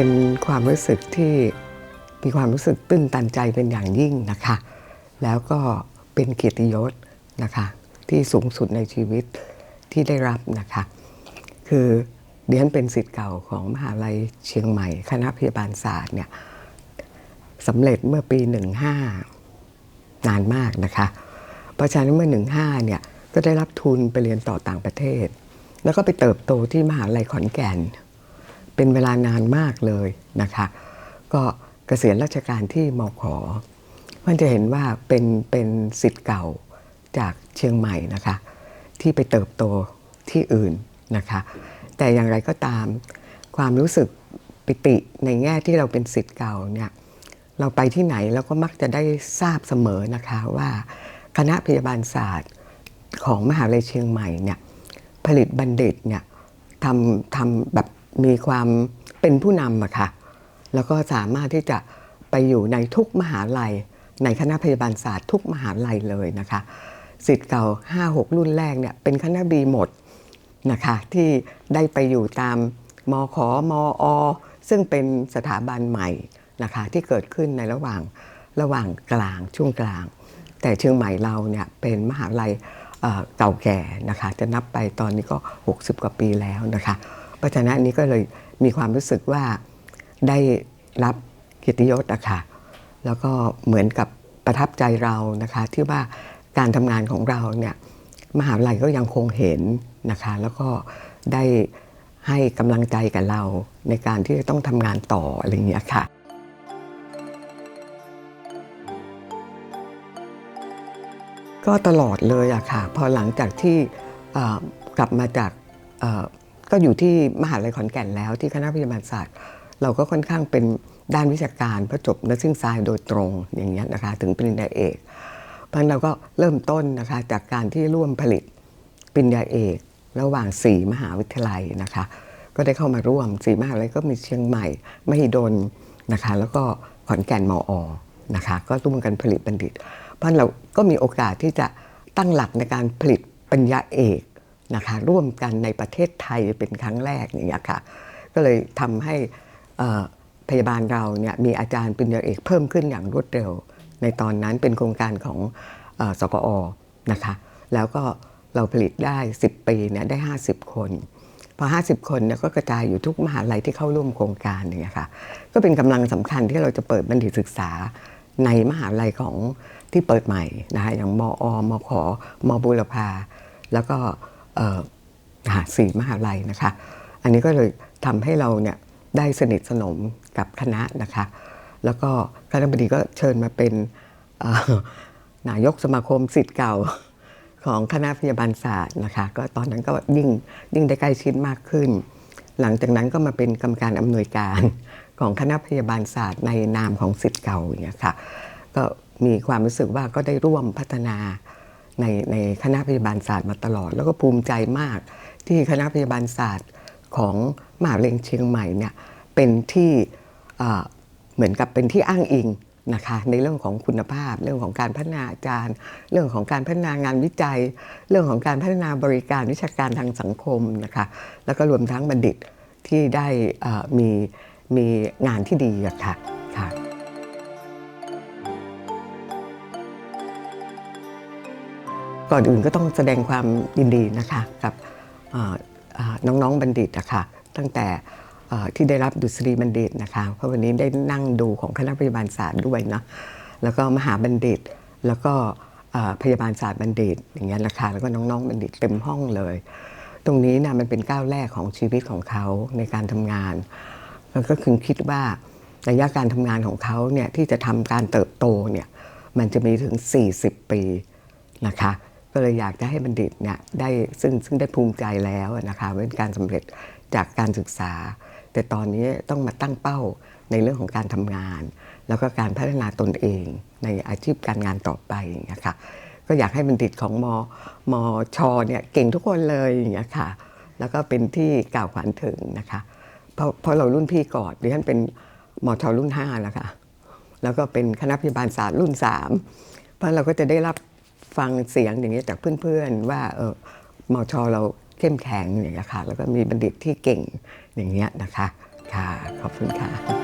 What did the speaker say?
เป็นความรู้สึกที่มีความรู้สึกตื้นตันใจเป็นอย่างยิ่งนะคะ แล้วก็เป็นเกียรติยศนะคะที่สูงสุดในชีวิตที่ได้รับนะคะ คือเดียนเป็นสิทธิ์เก่าของมหาลัยเชียงใหม่ คณะพยาบาลศาสตร์เนี่ยสำเร็จเมื่อปี 15 นานมากนะคะเพราะฉะนั้นเมื่อ 15 เนี่ยก็ได้รับทุนไปเรียนต่อต่างประเทศ แล้วก็ไปเติบโตที่มหาลัยขอนแก่น เป็นเวลานานมากเลยนะคะ ก็เกษียณราชการที่มขอมันจะเห็นว่าเป็นเป็นสิทธิ์เก่าจากเชียงใหม่นะคะ ที่ไปเติบโตที่อื่นนะคะ แต่อย่างไรก็ตามความรู้สึกปิติในแง่ที่เราเป็นสิทธิ์เก่าเนี่ยเราไปที่ไหนเราก็มักจะได้ทราบเสมอนะคะว่าคณะพยาบาลศาสตร์ของมหาวิทยาลัยเชียงใหม่เนี่ยผลิตบัณฑิตเนี่ยทำทำแบบ มีความเป็นผู้นำอะค่ะ แล้วก็สามารถที่จะไปอยู่ในทุกมหาลัย ในคณะพยาบาลศาสตร์ทุกมหาลัยเลยนะคะสิทธิ์เก่า 5-6 รุ่นแรกเนี่ยเป็นคณะบีหมดนะคะที่ได้ไปอยู่ตามมขมอซึ่งเป็นสถาบันใหม่นะคะที่เกิดขึ้นในระหว่างระหว่างกลางช่วงกลาง แต่เชียงใหม่เราเนี่ยเป็นมหาลัยเอ่อเก่าแก่นะคะจะนับไปตอนนี้ก็ 60 กว่าปีแล้วนะคะ เพราะฉะนั้นนี้ก็เลยมีความรู้สึกว่าได้รับเกียรติยศอะค่ะแล้วก็เหมือนกับประทับใจเรานะคะที่ว่าการทำงานของเราเนี่ยมหาวิทยาลัยก็ยังคงเห็นนะคะแล้วก็ได้ให้กำลังใจกับเราในการที่จะต้องทำงานต่ออะไรอย่างเงี้ยค่ะก็ตลอดเลยอะค่ะ พอหลังจากที่กลับมาจาก ก็อยู่ที่มหาลัยขอนแก่นแล้วที่คณะพยาบาลศาสตร์ เราก็ค่อนข้างเป็นด้านวิชาการเพราะจบนักซิ่งไซด์โดยตรงอย่างเงี้ยนะคะถึงปริญญาเอกเพราะฉะนั้นเราก็เริ่มต้นนะคะจากการที่ร่วมผลิตปริญญาเอก ระหว่างสี่มหาวิทยาลัยนะคะ ก็ได้เข้ามาร่วมสี่มหาลัยก็มีเชียงใหม่มหิดลนะคะ แล้วก็ขอนแก่นมออนะคะ ก็ร่วมกันผลิตบัณฑิต เพราะฉะนั้นเราก็มีโอกาสที่จะตั้งหลักในการผลิตปริญญาเอก นะคะร่วมกันในประเทศไทยเป็นครั้งแรกอย่างเงี้ยค่ะก็เลยทำให้พยาบาลเราเนี่ยมีอาจารย์ปริญญาเอกเพิ่มขึ้นอย่างรวดเร็ว ในตอนนั้นเป็นโครงการของอสกอนะคะแล้วก็เราผลิตได้ 10 ปีเนี่ยได้ 50 คนพอ 50 คนเนี่ยก็กระจายอยู่ทุกมหาลัยที่เข้าร่วมโครงการเงี้ยค่ะก็เป็นกำลังสำคัญที่เราจะเปิดบัณฑิตศึกษาในมหาลัยของที่เปิดใหม่นะคะอย่างมอ มขมบุรพาแล้วก็ สี่มหาลัยนะคะ อันนี้ก็เลยทำให้เราเนี่ยได้สนิทสนมกับคณะนะคะ แล้วก็คณะบดีก็เชิญมาเป็นนายกสมาคมสิทธิ์เก่าของคณะพยาบาลศาสตร์นะคะ ก็ตอนนั้นก็ยิ่งยิ่งได้ใกล้ชิดมากขึ้น หลังจากนั้นก็มาเป็นกรรมการอำนวยการของคณะพยาบาลศาสตร์ในนามของสิทธิ์เก่าอย่างเงี้ยค่ะก็มีความรู้สึกว่าก็ได้ร่วมพัฒนา ในในคณะพยาบาลศาสตร์มาตลอด แล้วก็ภูมิใจมากที่คณะพยาบาลศาสตร์ของมหาวิทยาลัยเชียงใหม่เนี่ยเป็นที่เหมือนกับเป็นที่อ้างอิงนะคะในเรื่องของคุณภาพ เรื่องของการพัฒนาอาจารย์ เรื่องของการพัฒนางานวิจัย เรื่องของการพัฒนาบริการวิชาการทางสังคมนะคะแล้วก็รวมทั้งบัณฑิตที่ได้มีมีงานที่ดีค่ะ ก่อนอื่นก็ต้องแสดงความยินดีนะคะกับน้องๆบัณฑิตนะคะตั้งแต่ที่ได้รับดุษฎีบัณฑิตนะคะเพราะวันนี้ได้นั่งดูของคณะพยาบาลศาสตร์ด้วยนะแล้วก็มหาบัณฑิต แล้วก็พยาบาลศาสตร์บัณฑิตอย่างเงี้ยนะคะแล้วก็น้องๆบัณฑิตเต็มห้องเลย ตรงนี้นะมันเป็นก้าวแรกของชีวิตของเขาในการทำงานแล้วก็คือคิดว่าระยะการทำงานของเขาเนี่ยที่จะทำการเติบโตเนี่ยมันจะมีถึง 40 ปีนะคะ ก็เลยอยากจะให้บัณฑิตเนี่ยได้ซึ่งซึ่งได้ภูมิใจแล้วนะคะเป็นการสำเร็จจากการศึกษา แต่ตอนนี้ต้องมาตั้งเป้าในเรื่องของการทำงาน แล้วก็การพัฒนาตนเองในอาชีพการงานต่อไปอย่างเงี้ยค่ะก็อยากให้บัณฑิตของมมชเนี่ยเก่งทุกคนเลยอย่างเงี้ยค่ะแล้วก็เป็นที่กล่าวขวัญถึงนะคะเพราะเพราะเรารุ่นพี่ก่อนดิฉันเป็นมชรุ่น5แล้วค่ะแล้วก็เป็นคณะพยาบาลศาสตร์รุ่น 3 เพราะเราก็จะได้รับ ฟังเสียงอย่างนี้ยจากเพื่อนๆ ว่าเออมอชเราเข้มแข็งอย่างเงี้ยค่ะแล้วก็มีบัณฑิตที่เก่งอย่างเงี้ยนะคะค่ะขอบคุณค่ะ